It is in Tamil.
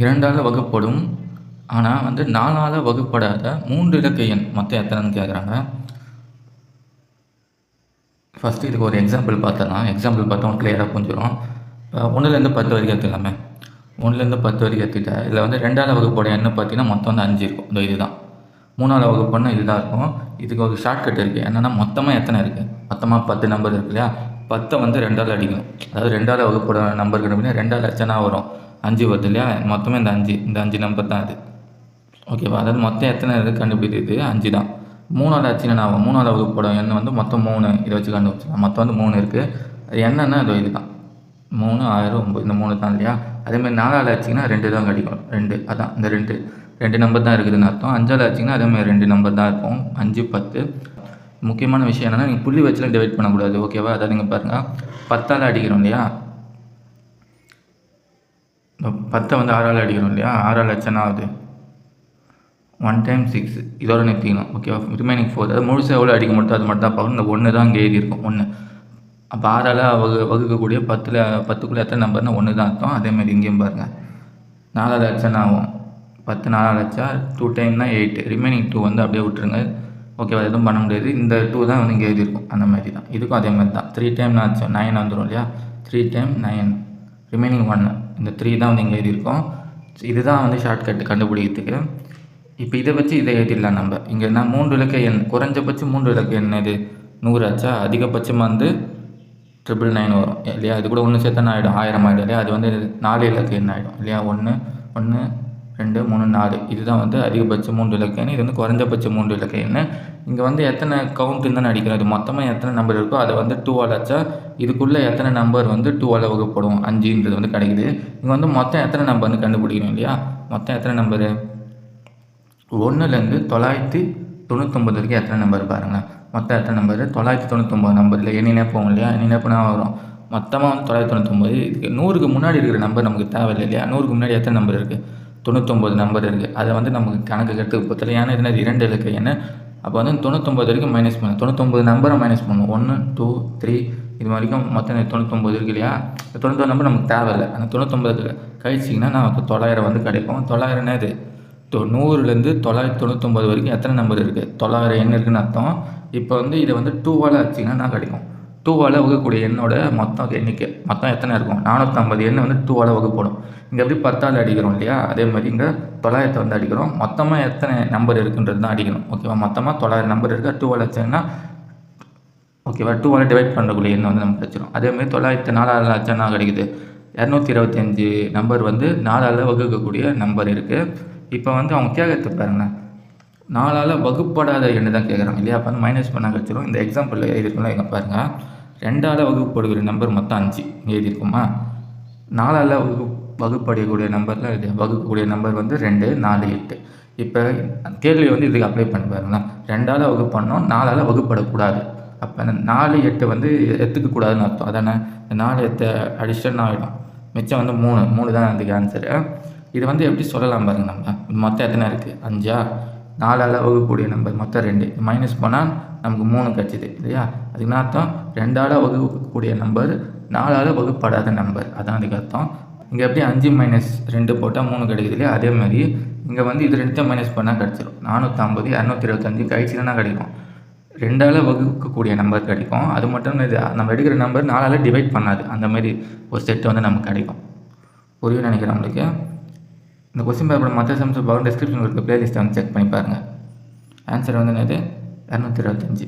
இரண்டால் வகுப்படும் ஆனால் வந்து நாலால் வகுப்படாத மூன்று இலக்க எண் மொத்தம் எத்தனைன்னு கேட்குறாங்க ஃபஸ்ட்டு இதுக்கு ஒரு எக்ஸாம்பிள் பார்த்தலாம். எக்ஸாம்பிள் பார்த்தோம் கிளியராக புரிஞ்சிடும் இப்போ ஒன்றுலேருந்து பத்து வரைக்கும் எடுத்துக்கலாமே ஒன்றுலேருந்து பத்து வரைக்கும் எடுத்துக்கிட்டா இதில் வந்து ரெண்டாவது வகுப்போட எண்ணெய் பார்த்தீங்கன்னா மொத்தம் வந்து அஞ்சு இருக்கும். இந்த இதுதான். மூணாவது வகுப்புன்னா இதுதான் இருக்கும். இதுக்கு ஒரு ஷார்ட்கட் இருக்குது என்னென்னா மொத்தமாக எத்தனை இருக்குது மொத்தமாக பத்து நம்பர் இருக்கு இல்லையா? பத்தை வந்து ரெண்டாவது அடிக்கணும். அதாவது ரெண்டாவது வகுப்போட நம்பர் கண்டுபிடினா ரெண்டாவது லட்சம்னா வரும். அஞ்சு வருது இல்லையா? மொத்தமே இந்த அஞ்சு இந்த அஞ்சு நம்பர் தான் இது ஓகேவா அதாவது மொத்தம் எத்தனை இது கண்டுபிடிக்கிறது? அஞ்சு தான். மூணாவது ஆச்சுன்னா நான் ஆகும் மூணாவது வகுப்போட எண்ணெய் வந்து மொத்தம் மூணு இதை வச்சு கண்டுபிடிச்சிடலாம். மொத்தம் வந்து மூணு இருக்குது அது என்னன்னா இது இதுதான். மூணு ஆயிரம் ஒம்பது இந்த மூணு தான் இல்லையா? அதேமாதிரி நாலாவது ஆச்சுன்னா ரெண்டு தான் கிடைக்கும். ரெண்டு அதான் இந்த ரெண்டு. ரெண்டு நம்பர் தான் இருக்குதுன்னு அர்த்தம். அஞ்சாவது ஆச்சுன்னா அதேமாதிரி ரெண்டு நம்பர் தான் இருக்கும். அஞ்சு பத்து. முக்கியமான விஷயம் என்னென்னா நீங்கள் புள்ளி வச்சுலாம் டிவைட் பண்ணக்கூடாது. ஓகேவா அதாவது நீங்கள் பாருங்கள் பத்தால் அடிக்கிறோம் இல்லையா? இந்த பத்தை வந்து ஆறால் அடிக்கிறோம் இல்லையா? ஆறால் அடிச்சனா ஆகுது? ஒன் டைம் சிக்ஸ் இதோட நிறுத்திக்கணும். ஓகேவா ரிமைனிங் ஃபோர் அதாவது முழுசாக எவ்வளோ அடிக்க மட்டும் அது மட்டும் தான் பார்க்கணும் இந்த ஒன்று தான் இங்கே எழுதி இருக்கும். ஒன்று அப்போ ஆறால் வகு வகுக்கக்கூடிய பத்தில் பத்துக்குள்ளே எத்தனை நம்பர்னால் ஒன்று தான் அர்த்தம். அதேமாதிரி இங்கேயும் பாருங்கள் நாலாவது லட்சம் ஆகும்? பத்து நாலாவது லட்சம் டூ டைம்னா எயிட் ரிமைனிங் டூ வந்து அப்படியே விட்டுருங்க. ஓகேவா எதுவும் பண்ண முடியாது. இந்த டூ தான் வந்து இங்கே எழுதியிருக்கும் அந்த மாதிரி தான். இதுக்கும் அதே மாதிரி தான். த்ரீ டைம் ஆச்சு நைன் வந்துடும் இல்லையா? த்ரீ டைம் நைன் ரிமைனிங் ஒன்று இந்த த்ரீ தான் வந்து இங்கே எழுதியிருக்கோம். இதுதான் வந்து ஷார்ட்கட் கண்டுபிடிக்கிறதுக்கு. இப்போ இதை வச்சு இதை எழுதிடலாம் நம்ம. இங்கே என்ன மூன்று இலக்க எண் குறைஞ்சபட்சம் மூன்று இலக்க எண் இது நூறு ஆச்சா? அதிகபட்சமாக வந்து ட்ரிபிள் நைன் வரும் இல்லையா? இது கூட ஒன்று சேர்த்தா ஆகிடும் ஆயிரம் ஆகிடும் இல்லையா? அது வந்து நாலு இலக்கு எண் ஆகிடும் இல்லையா? ஒன்று ஒன்று ரெண்டு மூணு நாலு. இதுதான் வந்து அதிகபட்ச மூன்று இலக்க. எண் இது வந்து குறைஞ்சபட்ச மூன்று இலக்க. எண் இங்கே வந்து எத்தனை கவுண்ட்டுன்னு தான் அடிக்கிறோம் இது மொத்தமாக எத்தனை நம்பர் இருக்கோ அதை வந்து டூவால் ஆச்சா இதுக்குள்ளே எத்தனை நம்பர் வந்து டூவால் வகுப்படும் அஞ்சுன்றது வந்து கிடைக்குது. இங்கே வந்து மொத்தம் எத்தனை நம்பர்னு கண்டுபிடிக்கணும் இல்லையா? மொத்தம் எத்தனை நம்பரு ஒன்றுலேருந்து தொள்ளாயிரத்தி தொண்ணூத்தொம்பது வரைக்கும் எத்தனை நம்பர் பாருங்கள் மொத்தம் எத்தனை நம்பர் தொள்ளாயிரத்தி தொண்ணூத்தொம்பது நம்பரில் எண்ணினே போகும் இல்லையா? எண்ணினே போனால் வரும். மொத்தமாக வந்து தொள்ளாயிரத்தி தொண்ணூத்தொம்பது இதுக்கு நூறுக்கு முன்னாடி இருக்கிற நம்பர் நமக்கு தேவையில்லை இல்லையா? நூறுக்கு முன்னாடி எத்தனை நம்பர் இருக்குது தொண்ணூத்தொம்பது நம்பர் இருக்குது அதை வந்து நமக்கு கணக்கு கற்றுக்கு பத்தல ஏன்னா இது இரண்டு இலக்கு என்ன? அப்போ வந்து தொண்ணூத்தொம்பது வரைக்கும் மைனஸ் பண்ணணும் தொண்ணூத்தொம்பது நம்பரை மைனஸ் பண்ணணும் ஒன்று டூ த்ரீ இது வரைக்கும் மொத்தம் தொண்ணூத்தொம்பது இருக்கு இல்லையா? இந்த தொண்ணூத்தொம்பது நம்பர் நமக்கு தேவையில்லை. அந்த தொண்ணூத்தொம்பது கழிச்சிங்கன்னா நமக்கு தொள்ளாயிரம் வந்து கிடைக்கும் தொள்ளாயிரம்னா இது தொ நூறுலேருந்து தொள்ளாயிரத்தி தொண்ணூத்தொம்பது வரைக்கும் எத்தனை நம்பர் இருக்குது தொள்ளாயிரம் எண் இருக்குன்னு அர்த்தம்? இப்போ வந்து இதை வந்து டூவால் வச்சிங்கன்னா நான் கிடைக்கும் டூவால் வகுக்கக்கூடிய எண்ணோட மொத்தம் எண்ணிக்கை. மொத்தம் எத்தனை இருக்கும்? நானூற்றம்பது எண்ணை வந்து டூவால் வகுப்படும். இங்கே எப்படி பத்தால் அடிக்கிறோம் இல்லையா? அதே மாதிரி இங்கே தொள்ளாயிரத்தை வந்து அடிக்கிறோம். மொத்தமாக எத்தனை நம்பர் இருக்குன்றது தான் அடிக்கணும். ஓகேவா மொத்தமாக தொள்ளாயிரம் நம்பர் இருக்குது டூவால் வச்சிங்கன்னா ஓகேவா டூவால் டிவைட் பண்ணக்கூடிய எண்ணை வந்து நமக்கு கிடச்சிரும் அதேமாதிரி தொள்ளாயிரத்து நாலாவது லட்சம்னா கிடைக்குது இரநூத்தி இருபத்தஞ்சி நம்பர் வந்து நாலால் வகுக்கக்கூடிய நம்பர் இருக்குது இப்போ வந்து அவங்க கேட்கறது பாருங்களேன். நாலால் வகுப்படாத எண்ணு தான் கேட்குறாங்க இல்லையா? அப்போ வந்து மைனஸ் பண்ணால் கிடச்சிரும் இந்த எக்ஸாம்பிளில் எழுதிருக்கோம்ல எங்கே பாருங்கள் ரெண்டால் வகுப்படுகிற நம்பர் மொத்தம் அஞ்சு. எழுதியிருக்குமா? நாலால் வகு வகுப்படையக்கூடிய நம்பரில் எழுதி வகுக்கக்கூடிய நம்பர் வந்து ரெண்டு நாலு எட்டு. இப்போ கேள்வி வந்து இதுக்கு அப்ளை பண்ணி பாருங்களேன். ரெண்டால் வகுப்பு பண்ணோம் நாலால் வகுப்படக்கூடாது. அப்போ அந்த நாலு எட்டு வந்து எடுத்துக்கக்கூடாதுன்னு அர்த்தம். அதானே? இந்த நாலு எட்டு அடிஷன் ஆகிடும் மிச்சம் வந்து மூணு. மூணு தான் அதுக்கு ஆன்சரு இது வந்து எப்படி சொல்லலாம் பாருங்க நம்ம? மொத்தம் எத்தனை இருக்குது அஞ்சா? நாலால் வகுக்கக்கூடிய நம்பர் மொத்தம் ரெண்டு. மைனஸ் போனால் நமக்கு மூணு கிடச்சிது இல்லையா? அதுக்கு அர்த்தம் ரெண்டால் வகுக்கக்கூடிய நம்பர் நாலால் வகுப்படாத நம்பர். அதான் அதுக்கு அர்த்தம். இங்கே எப்படி அஞ்சு மைனஸ் ரெண்டு போட்டால் மூணு கிடைக்குது இல்லையா? அதே மாதிரி இங்கே வந்து இது ரெண்டுத்தையும் மைனஸ் பண்ணால் கிடச்சிரும். நானூற்றம்பது இரநூத்தி இருபத்தஞ்சு கழிச்சுனா கிடைக்கும். ரெண்டால் வகுக்கக்கூடிய நம்பர் கிடைக்கும். அது மட்டும் இது நம்ம எடுக்கிற நம்பர் நாலால் டிவைட் பண்ணாது. அந்த மாதிரி ஒரு செட்டு வந்து நமக்கு கிடைக்கும். புரியும் நினைக்கிறேன் உங்களுக்கு. இந்த கொஸ்டின் பேப்பரோட மற்ற சம்ஸ் பார்க்க டிஸ்கிரிப்ஷனில் இருக்க பிளேலிஸ்ட்டை வந்து செக் பண்ணி பாருங்கள் ஆன்சர் வந்து என்னது? இரநூத்தி இருபத்தஞ்சி.